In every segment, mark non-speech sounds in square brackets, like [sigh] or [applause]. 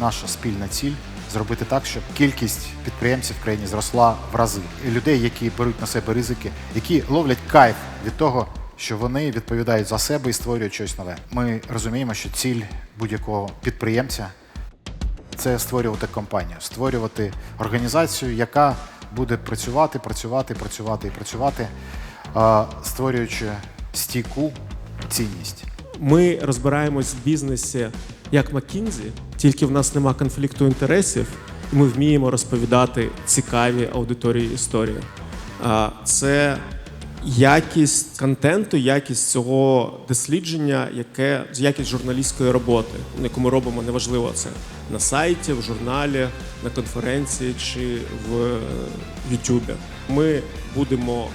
наша спільна ціль зробити так, щоб кількість підприємців в країні зросла в рази. І людей, які беруть на себе ризики, які ловлять кайф від того, що вони відповідають за себе і створюють щось нове. Ми розуміємо, що ціль будь-якого підприємця це створювати компанію, створювати організацію, яка буде працювати, працювати, працювати і працювати, створюючи стійку цінність. Ми розбираємось в бізнесі як McKinsey, тільки в нас нема конфлікту інтересів, і ми вміємо розповідати цікаві аудиторії історії. Це якість контенту, якість цього дослідження, яке якість журналістської роботи, яку ми робимо, неважливо це на сайті, в журналі, на конференції чи в Ютубі. Ми будемо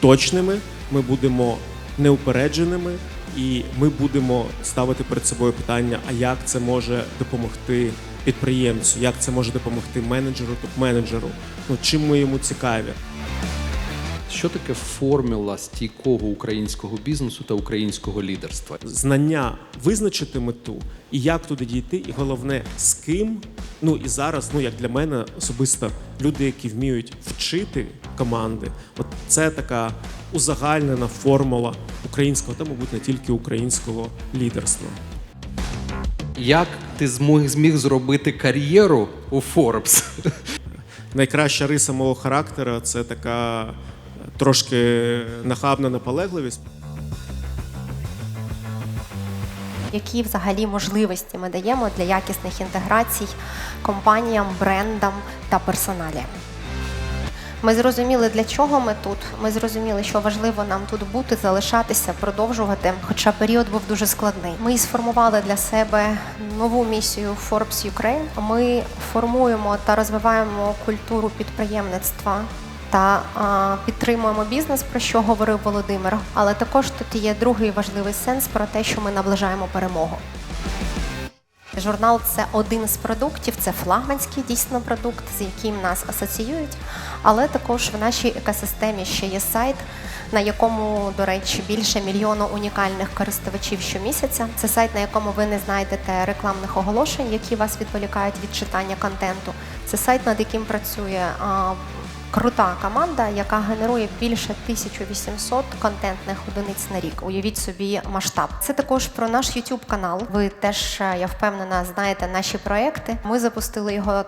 точними, ми будемо неупередженими, і ми будемо ставити перед собою питання: а як це може допомогти підприємцю, як це може допомогти менеджеру, топ-менеджеру? Ну чим ми йому цікаві? Що таке формула стійкого українського бізнесу та українського лідерства? Знання визначити мету і як туди дійти, і головне з ким. Ну і зараз, ну як для мене особисто, люди, які вміють вчити команди, от це така узагальнена формула українського, та мабуть не тільки українського лідерства. Як ти змог зміг зробити кар'єру у Forbes? [laughs] Найкраща риса мого характера це така е, трошки нахабна наполегливість. Які взагалі можливості ми даємо для якісних інтеграцій компаніям, брендам та персоналі? Ми зрозуміли, для чого ми тут. Ми зрозуміли, що важливо нам тут бути, залишатися, продовжувати. Хоча період був дуже складний. Ми сформували для себе нову місію Forbes Ukraine. Ми формуємо та розвиваємо культуру підприємництва та а, підтримуємо бізнес, про що говорив Володимир. Але також тут є другий важливий сенс про те, що ми наближаємо перемогу. Журнал це один з продуктів, це флагманський дійсно продукт, з яким нас асоціюють. Але також в нашій екосистемі ще є сайт, на якому, до речі, більше мільйону унікальних користувачів щомісяця. Це сайт, на якому ви не знайдете рекламних оголошень, які вас відволікають від читання контенту. Це сайт, над яким працює крута команда, яка генерує більше 1800 контентних одиниць на рік. Уявіть собі масштаб. Це також про наш YouTube канал. Ви теж, я впевнена, знаєте наші проекти. Ми запустили його.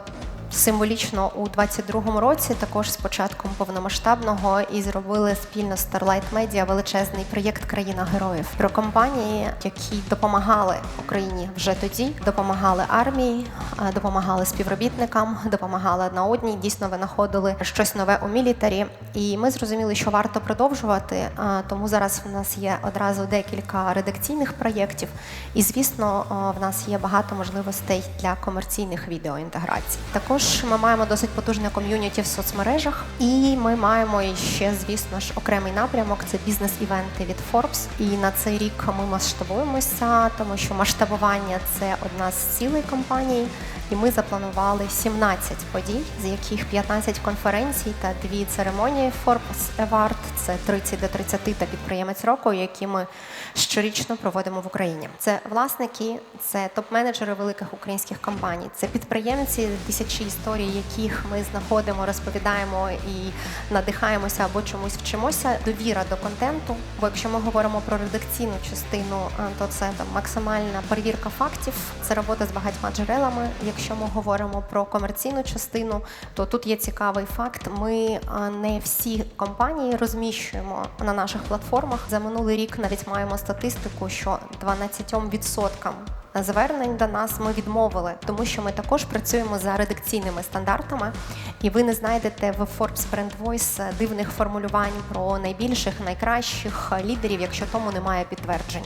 Символічно у 22-му році, також з початком повномасштабного, і зробили спільно з Starlight Media величезний проєкт Країна героїв про компанії, які допомагали Україні вже тоді, допомагали армії, допомагали співробітникам, допомагали одна одній. Дійсно винаходили щось нове у мілітарі. І ми зрозуміли, що варто продовжувати. Тому зараз в нас є одразу декілька редакційних проєктів, і звісно, в нас є багато можливостей для комерційних відеоінтеграцій. Також ми маємо досить потужне ком'юніті в соцмережах, і ми маємо ще, звісно ж, окремий напрямок це бізнес-івенти від Forbes. І на цей рік ми масштабуємося, тому що масштабування це одна з цілей компанії. І ми запланували 17 подій, з яких 15 конференцій та дві церемонії Forbes Award, це 30 до 30 та підприємець року, які ми щорічно проводимо в Україні. Це власники, це топ-менеджери великих українських компаній, це підприємці, тисячі історій, яких ми знаходимо, розповідаємо і надихаємося або чомусь вчимося. Довіра до контенту. Бо якщо ми говоримо про редакційну частину, е, то це там максимальна перевірка фактів, це робота з багатьма джерелами. Якщо ми говоримо про комерційну частину, то тут є цікавий факт. Ми не всі компанії розміщуємо на наших платформах. За минулий рік навіть маємо статистику, що 12% звернень до нас ми відмовили, тому що ми також працюємо за редакційними стандартами, і ви не знайдете в Forbes Brand Voice дивних формулювань про найбільших, найкращих лідерів, якщо тому немає підтверджень.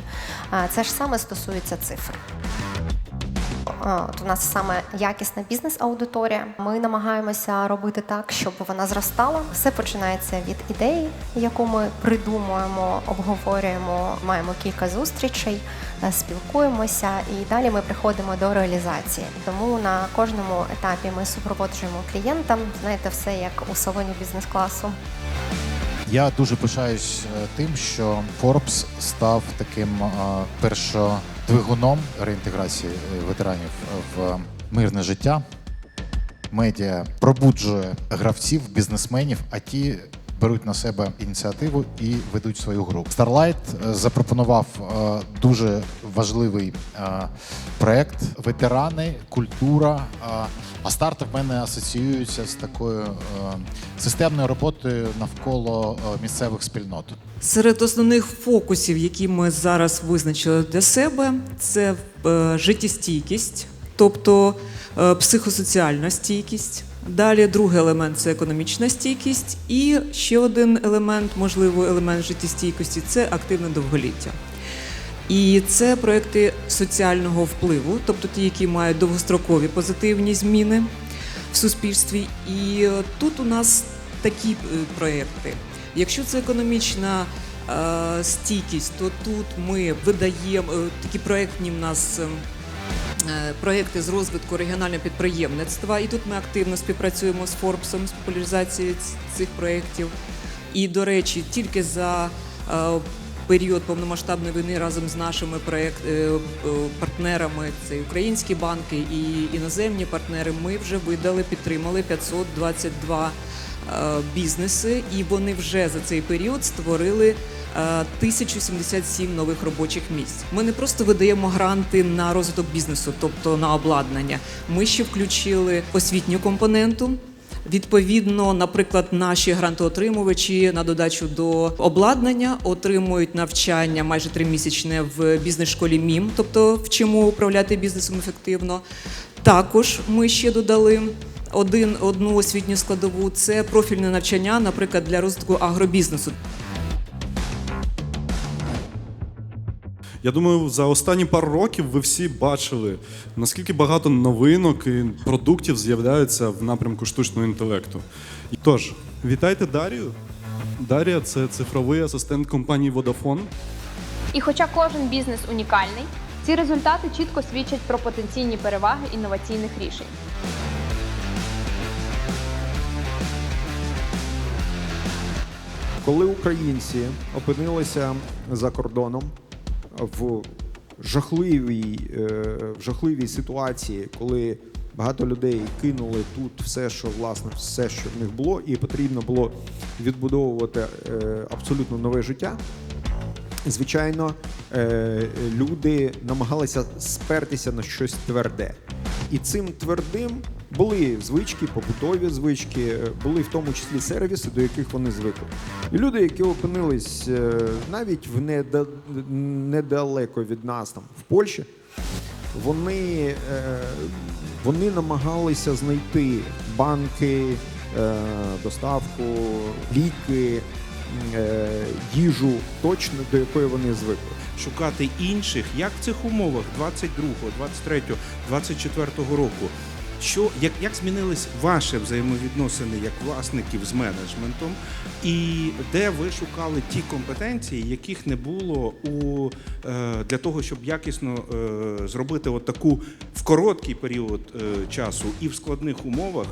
Це ж саме стосується цифр. Е, От у нас саме якісна бізнес-аудиторія. Ми намагаємося робити так, щоб вона зростала. Все починається від ідеї, яку ми придумуємо, обговорюємо, маємо кілька зустрічей, е, спілкуємося, і далі ми приходимо до реалізації. Тому на кожному етапі ми супроводжуємо клієнта. Знаєте, все як у салоні бізнес-класу. Я дуже пишаюсь е, тим, що Forbes став таким е, першодвигуном реінтеграції е, ветеранів в мирне життя. Медіа пробуджує гравців, бізнесменів, а ті беруть на себе ініціативу і ведуть свою гру. Starlight е, запропонував е, дуже важливий е, проект ветерани, культура. А старти в мене асоціюються з такою системною роботою навколо місцевих спільнот. Серед основних фокусів, які ми зараз визначили для себе, це життєстійкість, тобто психосоціальна стійкість. Далі другий елемент це економічна стійкість, і ще один елемент, можливо, елемент життєстійкості це активне довголіття. І це проекти соціального впливу, тобто ті, які мають довгострокові позитивні зміни в суспільстві. І тут у нас такі е, проекти. Якщо це економічна е, стійкість, то тут ми видаємо е, такі проектні в нас. Е, Проекти з розвитку регіонального підприємництва, і тут ми активно співпрацюємо з Форбсом з популяризацією цих проєктів. І, до речі, тільки за е, період повномасштабної війни разом з нашими проєкт, е, партнерами, це українські банки і іноземні партнери, ми вже видали, підтримали 522 е, бізнеси, і вони вже за цей період створили е, 1077 нових робочих місць. Ми не просто видаємо гранти на розвиток бізнесу, тобто на обладнання. Ми ще включили освітню компоненту. Відповідно, наприклад, наші грантоотримувачі на додачу до обладнання отримують навчання майже тримісячне в бізнес-школі МІМ, тобто вчимо управляти бізнесом ефективно. Також ми ще додали один одну освітню складову це профільне навчання, наприклад, для розвитку агробізнесу. Я думаю, за останні пару років ви всі бачили, наскільки багато новинок і продуктів з'являється в напрямку штучного інтелекту. Тож, вітайте Дарію. Дарія це цифровий асистент компанії Vodafone. І хоча кожен бізнес унікальний, ці результати чітко свідчать про потенційні переваги інноваційних рішень. Коли українці опинилися за кордоном в жахливій, е, в жахливій ситуації, коли багато людей кинули тут все, що власне, все, що в них було, і потрібно було відбудовувати е, абсолютно нове життя. Звичайно, е, люди намагалися спертися на щось тверде. І цим твердим були звички, побутові звички, були в тому числі сервіси, до яких вони звикли. І люди, які опинились е, навіть в неда- недалеко від нас, там в Польщі, вони, е, вони намагалися знайти банки, е, доставку, ліки, їжу точно до якої вони звикли. шукати інших, як в цих умовах 22, 23, 24 року. Що як, як змінились ваші взаємовідносини як власників з менеджментом, і де ви шукали ті компетенції, яких не було у е, для того, щоб якісно е, зробити от таку в короткий період е, часу і в складних умовах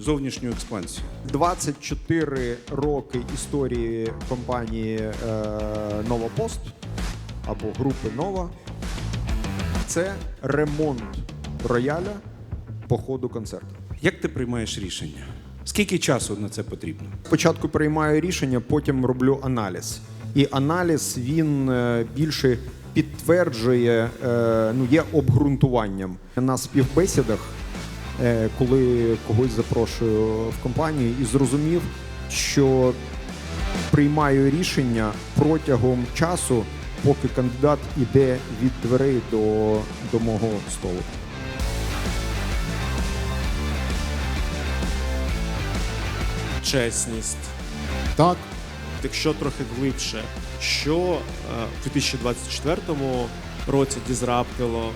зовнішню експансію? 24 роки історії компанії е, Нова Пост або групи Нова. Це ремонт рояля по ходу концерту. Як ти приймаєш рішення? Скільки часу на це потрібно? Спочатку приймаю рішення, потім роблю аналіз. І аналіз він е, більше підтверджує, е, ну є обґрунтуванням на співбесідах, е, коли когось запрошую в компанію і зрозумів, що приймаю рішення протягом часу, поки кандидат іде від дверей до, до мого столу. Чесність. Так, Якщо трохи глибше, що е, в 2024 році дізраптило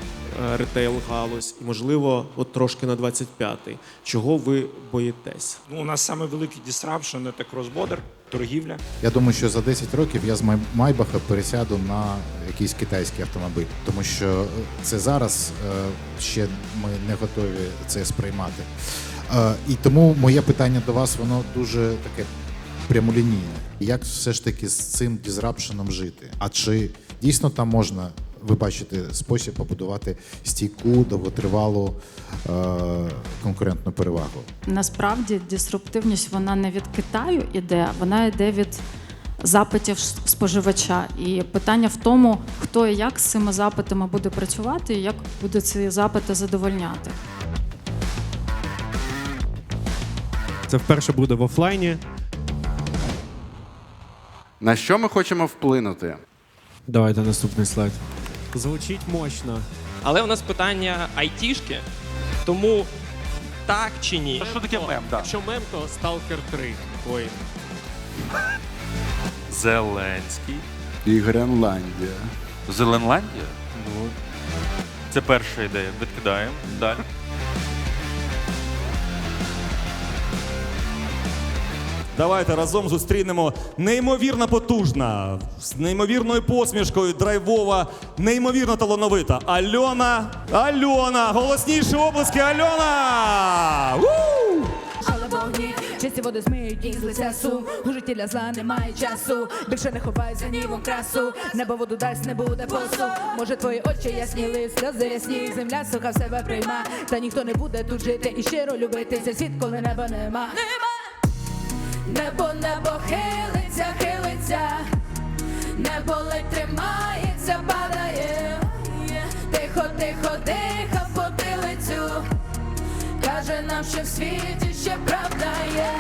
е, ретейл галузь, і можливо, от трошки на 25-й. Чого ви боїтесь? Ну, у нас саме великий дистрапшн – це кросбодер, торгівля. я думаю, що за 10 років я з Май- Майбаха пересяду на якийсь китайський автомобіль, тому що е, це зараз е, ще ми не готові це сприймати. І тому моє питання до вас воно дуже таке прямолінійне. Як все ж таки з цим дізрапшеном жити? А чи дійсно там можна ви бачите спосіб побудувати стійку, довготривалу е- конкурентну перевагу? Насправді дисруптивність вона не від Китаю іде, вона йде від запитів споживача. І питання в тому, хто і як з цими запитами буде працювати, і як буде ці запити задовольняти. Це вперше буде в офлайні. На що ми хочемо вплинути? Давайте наступний слайд. Звучить мощно. Але у нас питання айтішки, тому так чи ні? Що таке мем? Да. Якщо мем, то Stalker 3. Ой. Зеленський. І Гренландія. Зеленландія? Ну, це перша ідея. Відкидаємо. Далі. Давайте разом зустрінемо неймовірно потужна, з неймовірною посмішкою, драйвова, неймовірно талановита. Альона. Альона! Голосніші обласки, Альона! У! Чисті води змиють їх з лиця сум У житті для зла немає часу Більше не ховай за нівом красу Небо воду дасть, не буде посу Може твої очі ясніли, сльози ясні Земля суха в себе прийма Та ніхто не буде тут жити і щиро любити Цей світ, коли неба нема Небо, тихо, потилицю Каже нам, що в світі ще правда є